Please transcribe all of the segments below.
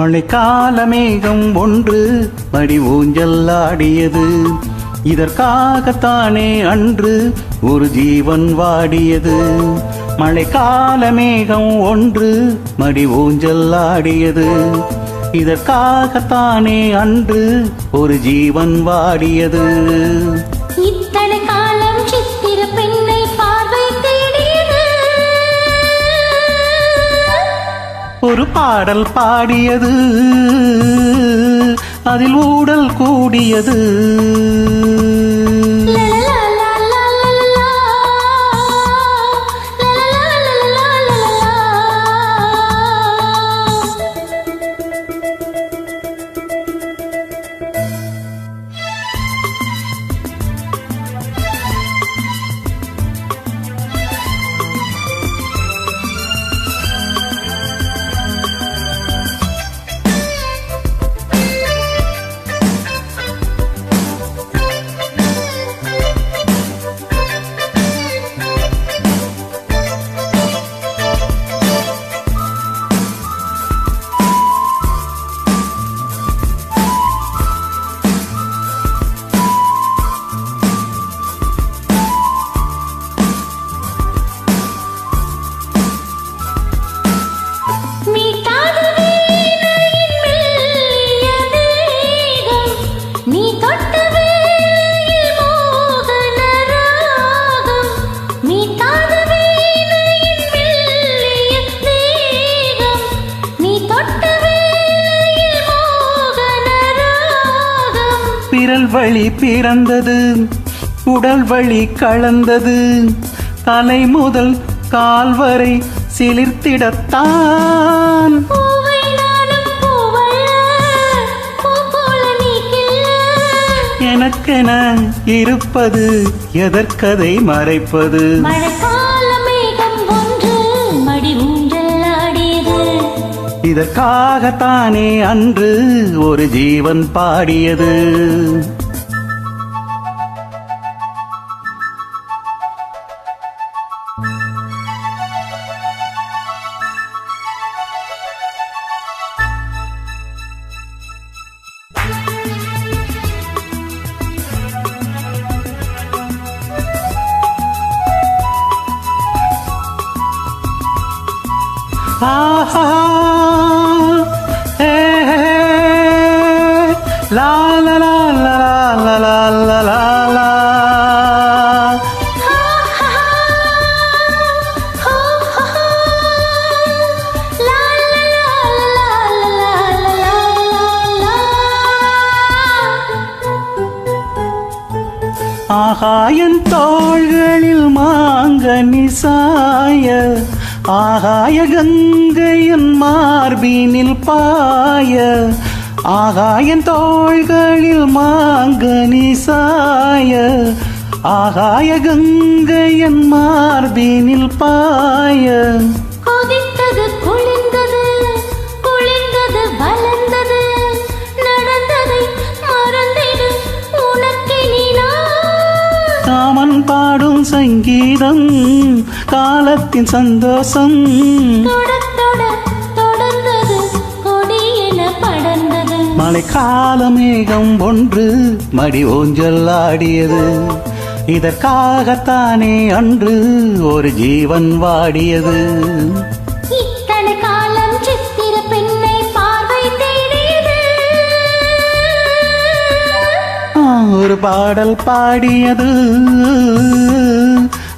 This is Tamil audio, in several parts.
மழைக்கால மேகம் ஒன்று மடி ஊஞ்சல் ஆடியது. இதற்காகத்தானே அன்று ஒரு ஜீவன் வாடியது. மழைக்கால மேகம் ஒன்று மடி ஊஞ்சல் ஆடியது. இதற்காகத்தானே அன்று ஒரு ஜீவன் வாடியது. ஒரு பாடல் பாடியது. அதில் ஊடல் கூடியது. வழி பிறந்தது உடல் வழி கலந்தது. தலை முதல் கால் வரை சிலிர்த்திடத்தான். எனக்கென இருப்பது எதற்கதை மறைப்பது. இதற்காகத்தானே அன்று ஒரு ஜீவன் பாடியது. லா லா லா லா லா லா லா லா லா ஆகாயன் தோள்களில் மாங்கனி சாய ஆகாய கங்கையின் மார்பினில் பாய ஆகாயன் தோள்களில் மாங்கனி சாய ஆகாய கங்கையன் மார்பினில் பாய. காற்றும் சங்கீதம் காலத்தின் சந்தோஷம். மழைக்கால மேகம் ஒன்று மடி ஊஞ்சல் ஆடியது. இதற்காகத்தானே அன்று ஒரு ஜீவன் வாடியது. ஒரு பாடல் பாடியது.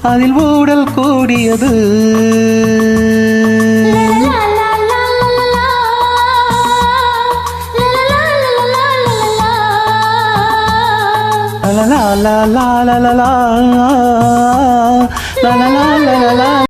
அதில் ஊடல் கூடியது லா, லா, லா, லா, லா, லா. லா, லா, லா, லா, லா,